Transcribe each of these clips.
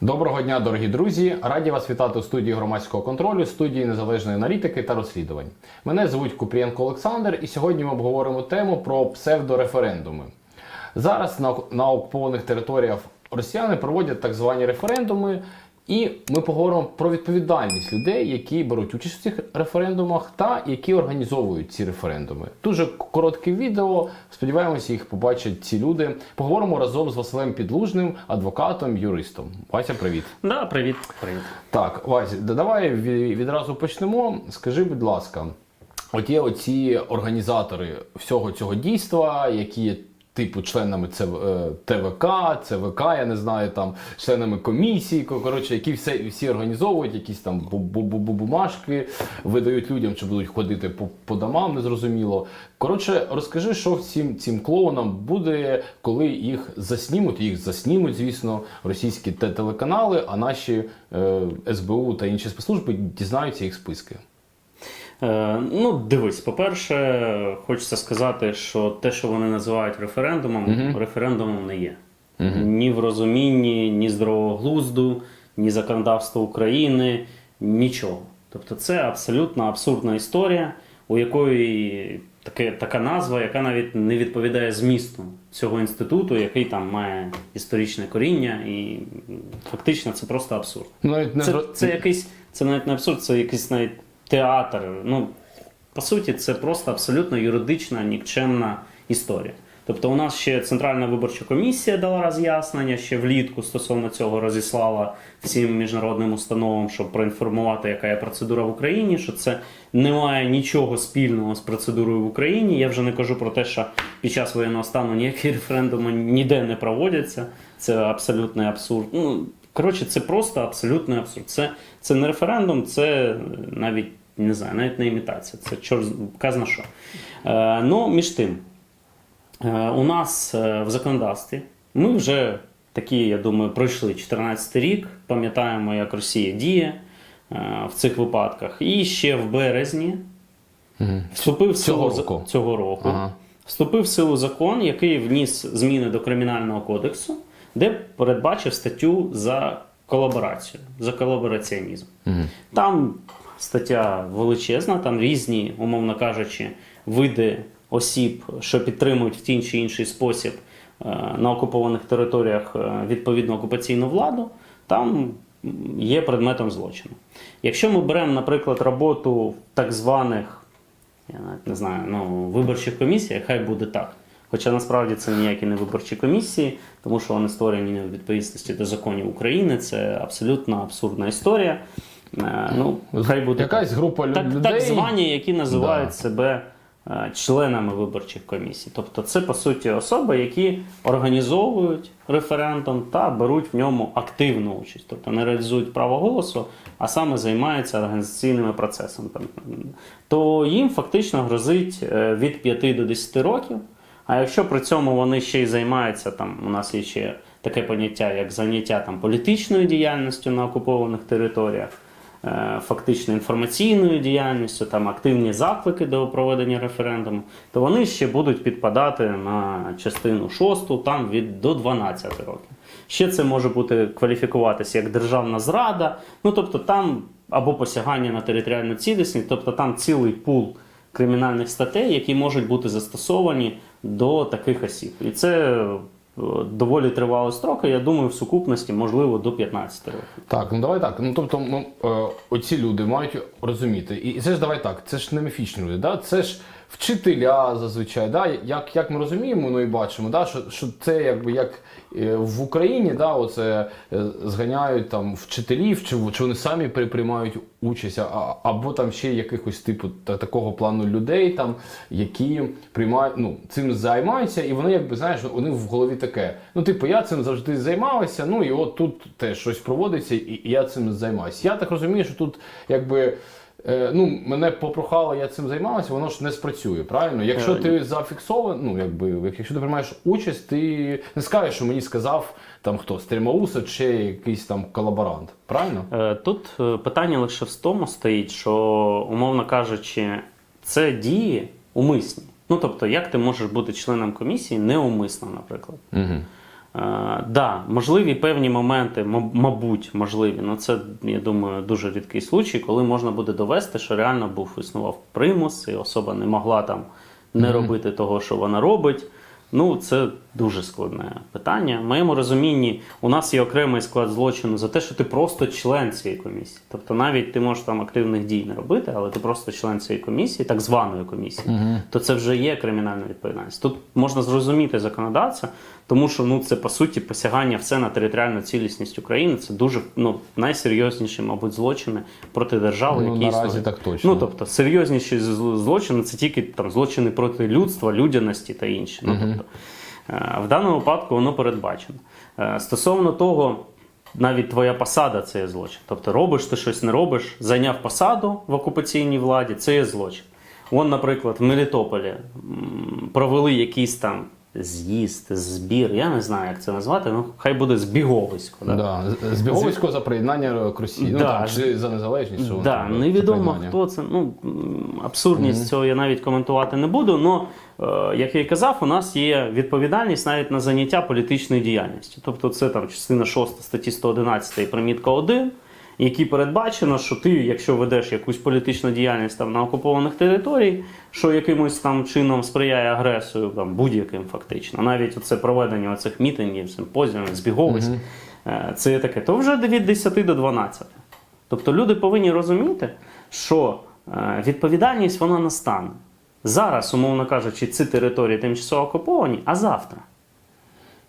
Доброго дня, дорогі друзі! Раді вас вітати у студії громадського контролю, студії незалежної аналітики та розслідувань. Мене звуть Купрієнко Олександр, і сьогодні ми обговоримо тему про псевдореферендуми. Зараз на, на окупованих територіях росіяни проводять так звані референдуми, і ми поговоримо про відповідальність людей, які беруть участь в цих референдумах та які організовують ці референдуми. Дуже коротке відео. Сподіваємося, їх побачать ці люди. Поговоримо разом з Василем Підлужним, адвокатом, юристом. Вася, привіт. Да, привіт. Привіт. Так, Вась, да- давай відразу почнемо. Скажи, будь ласка, от є оці організатори всього цього дійства, які є типу членами е, ТВК, ЦВК, я не знаю, там членами комісії, ко- коротше, які все, всі організовують, якісь там бу- бу- бу- бу- бумажки, видають людям, що будуть ходити по, по домам, незрозуміло. Коротше, розкажи, що всім цим клоунам буде, коли їх заснімуть, їх заснімуть, звісно, російські те- телеканали, а наші е, СБУ та інші спецслужби дізнаються їх списки. Е, ну, дивись, по-перше, хочеться сказати, що те, що вони називають референдумом, референдумом не є. Ні в розумінні, ні здорового глузду, ні законодавства України, нічого. Тобто це абсолютно абсурдна історія, у якої таке, така назва, яка навіть не відповідає змісту цього інституту, який там має історичне коріння, і фактично це просто абсурд. Навіть не Це, це якийсь, це навіть не абсурд, це якийсь навіть театр. Ну, по суті, це просто абсолютно юридична, нікчемна історія. Тобто, у нас ще Центральна виборча комісія дала роз'яснення, ще влітку стосовно цього розіслала всім міжнародним установам, щоб проінформувати, яка є процедура в Україні, що це не має нічого спільного з процедурою в Україні. Я вже не кажу про те, що під час воєнного стану ніякі референдуми ніде не проводяться. Це абсолютний абсурд. Ну, коротше, це просто абсолютний абсурд. Це, це не референдум, це навіть не знаю, навіть не імітація. Це чорт казна що. Е, ну, між тим, е, у нас е, в законодавстві ми вже такі, я думаю, пройшли 14 рік, пам'ятаємо, як Росія діє е, в цих випадках. І ще в березні вступив в Цього силу року. цього року. Ага. Вступив в силу закон, який вніс зміни до кримінального кодексу, де передбачив статтю за колаборацію, за колабораціонізм. Там стаття величезна, там різні, умовно кажучи, види осіб, що підтримують в тій чи інший спосіб е, на окупованих територіях е, відповідну окупаційну владу. Там є предметом злочину. Якщо ми беремо, наприклад, роботу так званих я навіть не знаю, ну, виборчих комісіях, хай буде так. Хоча насправді це ніякі не виборчі комісії, тому що вони створені не у відповідності до законів України. Це абсолютно абсурдна історія. Е, Ну, хай буде Якась група лю- так, людей. так звані, які називають Да. себе е, членами виборчих комісій. Тобто, це по суті особи, які організовують референдум та беруть в ньому активну участь, тобто не реалізують право голосу, а саме займаються організаційними процесами. Там, То їм фактично грозить е, від 5 до 10 років. А якщо при цьому вони ще й займаються, там у нас є ще таке поняття, як заняття там політичною діяльністю на окупованих територіях, фактично інформаційною діяльністю, там активні заклики до проведення референдуму, то вони ще будуть підпадати на частину 6, там від до 12 років. Ще це може бути кваліфікуватися як державна зрада, ну тобто там або посягання на територіальну цілісність, тобто там цілий пул кримінальних статей, які можуть бути застосовані до таких осіб. І це доволі тривалі строки, я думаю, в сукупності можливо до 15 років. Так, ну давай так. Ну тобто, ну, е, оці люди мають розуміти. І це ж давай так, це ж не міфічні люди, да? це ж вчителя зазвичай. Да? Як, як ми розуміємо, ну і бачимо, да? що, що це якби як е, в Україні, да, оце е, зганяють там вчителів, чи, чи вони самі при- приймають участь, а, або там ще якихось типу та, такого плану людей, там, які приймають, ну, цим займаються, і вони, якби знаєш, у в голові таке. Ну, типу, я цим завжди займалася, ну і от тут теж щось проводиться, і, і я цим займаюся. Я так розумію, що тут якби. Е, Ну, мене попрохало, я цим займалася, воно ж не спрацює, правильно? Якщо ти зафіксований, ну якби, якщо ти приймаєш участь, ти не скажеш, що мені сказав там хто Стрімауса чи якийсь там колаборант, правильно? Е, Тут е, питання лише в тому стоїть, що, умовно кажучи, це дії умисні. Ну тобто, як ти можеш бути членом комісії неумисно, наприклад. Угу. Е, да, можливі певні моменти, мабуть, можливі. Ну це, я думаю, дуже рідкий случай, коли можна буде довести, що реально був існував примус, і особа не могла там не робити того, що вона робить. Ну, це дуже складне питання. В моєму розумінні, у нас є окремий склад злочину за те, що ти просто член цієї комісії. Тобто, навіть ти можеш там активних дій не робити, але ти просто член цієї комісії, так званої комісії, то це вже є кримінальна відповідальність. Тут можна зрозуміти законодавця, тому що ну це по суті посягання все на територіальну цілісність України. Це дуже ну найсерйозніші, мабуть, злочини проти держави, Ну, які наразі існують. так точно. Ну тобто серйозніші злочини це тільки там злочини проти людства, людяності та інші. Ну тобто е, в даному випадку воно передбачено. Е, Стосовно того. Навіть твоя посада це є злочин. Тобто робиш ти щось не робиш, зайняв посаду в окупаційній владі, це є злочин. Вон, наприклад, в Мелітополі провели якийсь там з'їзд, збір, я не знаю, як це назвати, ну хай буде збіговисько. Да? Да. з- З за приєднання к Росії. Ну, там, чи за незалежність. Да, там, невідомо хто це. Ну абсурдність цього я навіть коментувати не буду. Але як я і казав, у нас є відповідальність навіть на заняття політичною діяльністю. Тобто, це там частина 6 статті 111 примітка 1, які передбачено, що ти, якщо ведеш якусь політичну діяльність там на окупованих територіях, що якимось там чином сприяє агресію, там будь-яким фактично, навіть оце проведення оцих мітингів, симпозіумів, збіговиськ, е, це є таке, то вже від 10 до 12. Тобто люди повинні розуміти, що е, відповідальність вона настане. Зараз, умовно кажучи, ці території тимчасово окуповані, а завтра.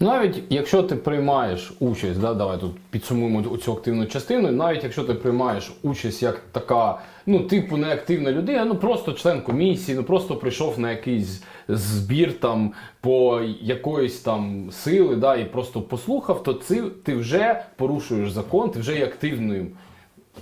Навіть якщо ти приймаєш участь, да, давай тут підсумуємо цю активну частину. Навіть якщо ти приймаєш участь як така, ну, типу, неактивна людина, ну просто член комісії, ну просто прийшов на якийсь збір там по якоїсь там сили, да, і просто послухав, то це ти вже порушуєш закон, ти вже є активним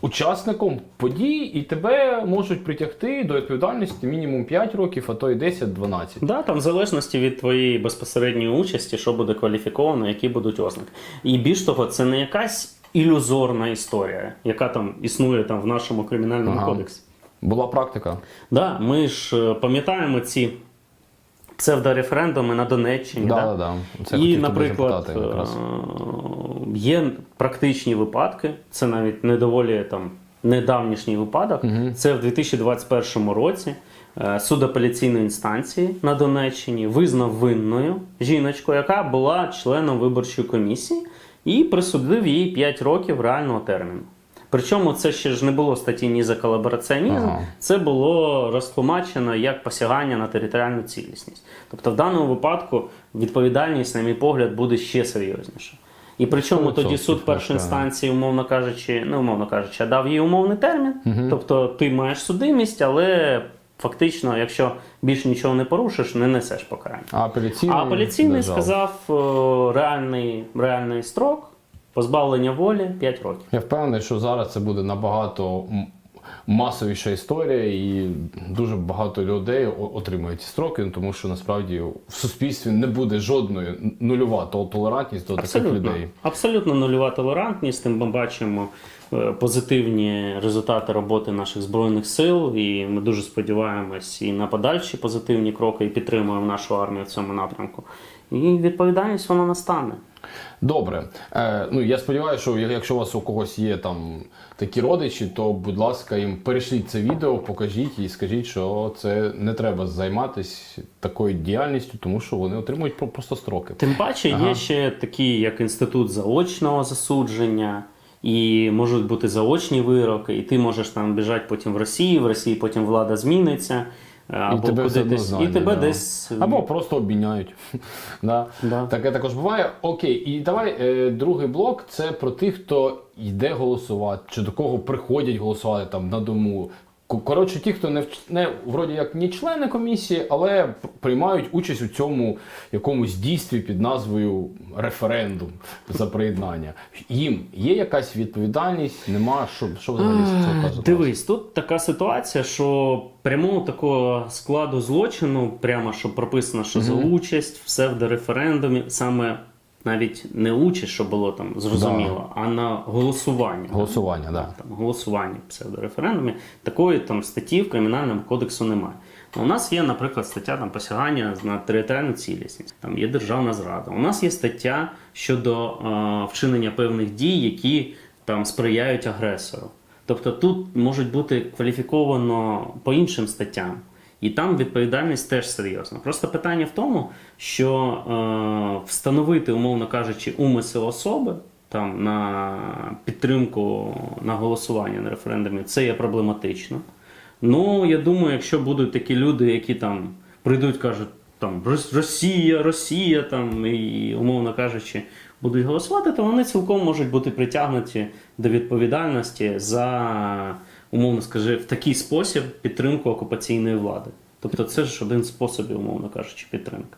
учасником подій, і тебе можуть притягти до відповідальності мінімум 5 років, а то й 10-12. Да, там в залежності від твоєї безпосередньої участі, що буде кваліфіковано, які будуть ознаки. І більш того, це не якась ілюзорна історія, яка там існує там в нашому кримінальному Ага. кодексі. Була практика. Да, ми ж е, пам'ятаємо ці псевдореферендуми на Донеччині. Да, да? да, да. Це І, наприклад, є практичні випадки, це навіть не доволі там недавнішній випадок. Це в 2021 році. е, Суд апеляційної інстанції на Донеччині визнав винною жіночку, яка була членом виборчої комісії, і присудив їй 5 років реального терміну. Причому це ще ж не було статті ні за колабораціонізм, Ага. це було розтлумачено як посягання на територіальну цілісність. Тобто, в даному випадку відповідальність, на мій погляд, буде ще серйозніша. І причому 100% тоді суд першої інстанції, умовно кажучи, не умовно кажучи, а дав їй умовний термін. Тобто ти маєш судимість, але фактично, якщо більше нічого не порушиш, не несеш покарання. А апеляційний, А апеляційний сказав е, реальний, реальний строк позбавлення волі 5 років. Я впевнений, що зараз це буде набагато масовіша історія, і дуже багато людей о- отримають ці строки, ну, тому що насправді в суспільстві не буде жодної нульова толерантність до таких людей. абсолютно нульова толерантність. Тим ми бачимо е, позитивні результати роботи наших збройних сил, і ми дуже сподіваємось і на подальші позитивні кроки, і підтримуємо нашу армію в цьому напрямку. І відповідальність вона настане. Добре. Е, ну я сподіваюся, що якщо у вас у когось є там такі родичі, то будь ласка, їм перешліть це відео, покажіть і скажіть, що це не треба займатися такою діяльністю, тому що вони отримують про- просто строки. Тим паче Ага. є ще такі, як інститут заочного засудження, і можуть бути заочні вироки, і ти можеш там біжати потім в Росію, в Росії потім влада зміниться. Або тебе куди десь, десь, і тебе да. десь Або просто обміняють. да. Да. Таке також буває. Окей, і давай е, другий блок це про тих, хто йде голосувати, чи до кого приходять голосувати там на дому. Коротше, ті, хто не, не вроді як не члени комісії, але приймають участь у цьому якомусь дійстві під назвою референдум за приєднання. Їм є якась відповідальність, нема що, що взагалі з цього казати? Дивись, тут така ситуація, що прямого такого складу злочину, прямо що прописано, що за участь в псевдореферендумі, саме навіть не участь, що було там зрозуміло, а на голосування. Голосування, да. Там, голосування псевдореферендумі, такої там статті в Кримінальному кодексу немає. У нас є, наприклад, стаття там посягання на територіальну цілісність, там є державна зрада. У нас є стаття щодо е, вчинення певних дій, які там сприяють агресору. Тобто тут можуть бути кваліфіковано по іншим статтям. І там відповідальність теж серйозна. Просто питання в тому, що е, встановити, умовно кажучи, умисел особи там на підтримку на голосування на референдумі, це є проблематично. Ну, я думаю, якщо будуть такі люди, які там прийдуть, кажуть, там Росія, Росія, там і умовно кажучи, будуть голосувати, то вони цілком можуть бути притягнуті до відповідальності за, умовно скажи, в такий спосіб підтримку окупаційної влади. Тобто це ж один з способів, умовно кажучи, підтримки.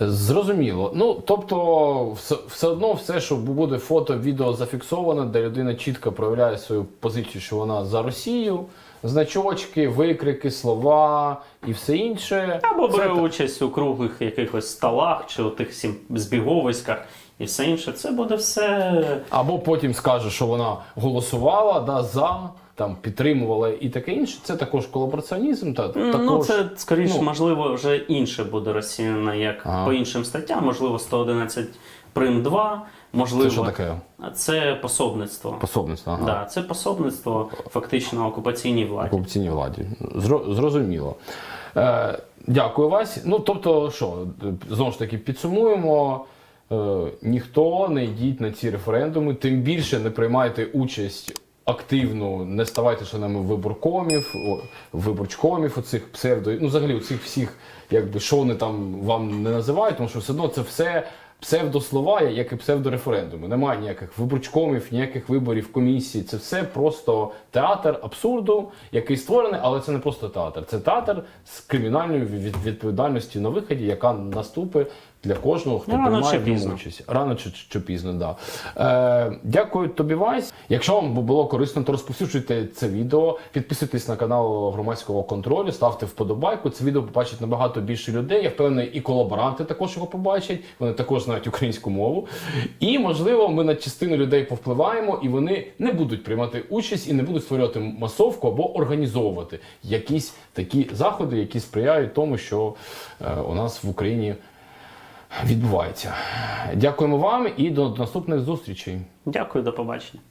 Зрозуміло. Ну тобто, все, все одно, все, що буде фото, відео зафіксовано, де людина чітко проявляє свою позицію, що вона за Росію, значочки, викрики, слова і все інше. Або бере та- участь у круглих якихось столах чи у тих сім збіговиськах і все інше. Це буде все Або потім скаже, що вона голосувала да, за, там підтримувала і таке інше. Це також колабораціонізм. Та також Ну, це скоріше, ну, можливо, вже інше буде розцінено як Ага. по іншим статтям, можливо, 111 прим 2, можливо, це що таке? це пособництво. Пособництво. Ага. Да, це пособництво фактично окупаційній владі. корупційній владі. Зро- Зрозуміло. Е, дякую Вась. Ну, тобто, що, знову ж таки, підсумуємо. Е, ніхто не йдіть на ці референдуми, тим більше не приймайте участь активно, не ставайте членами виборкомів, виборчкомів, оцих псевдо, ну взагалі оцих всіх, якби що вони там вам не називають, тому що все одно це все псевдослова, як і псевдореферендуми. Немає ніяких виборчкомів, ніяких виборів комісій. Це все просто театр абсурду, який створений, але це не просто театр. Це театр з кримінальною від- відповідальністю на виході, яка наступить для кожного, хто Ну, рано приймає чи пізно. участь. Рано чи, чи пізно, да. Е, дякую тобі, Вась. Якщо вам було корисно, то розповсюджуйте це відео, підписуйтесь на канал громадського контролю, ставте вподобайку. Це відео побачить набагато більше людей. Я впевнений, і колаборанти також його побачать. Вони також знають українську мову. І можливо, ми на частину людей повпливаємо, і вони не будуть приймати участь і не будуть створювати масовку або організовувати якісь такі заходи, які сприяють тому, що е, у нас в Україні відбувається. Дякуємо вам і до наступних зустрічей. Дякую, до побачення.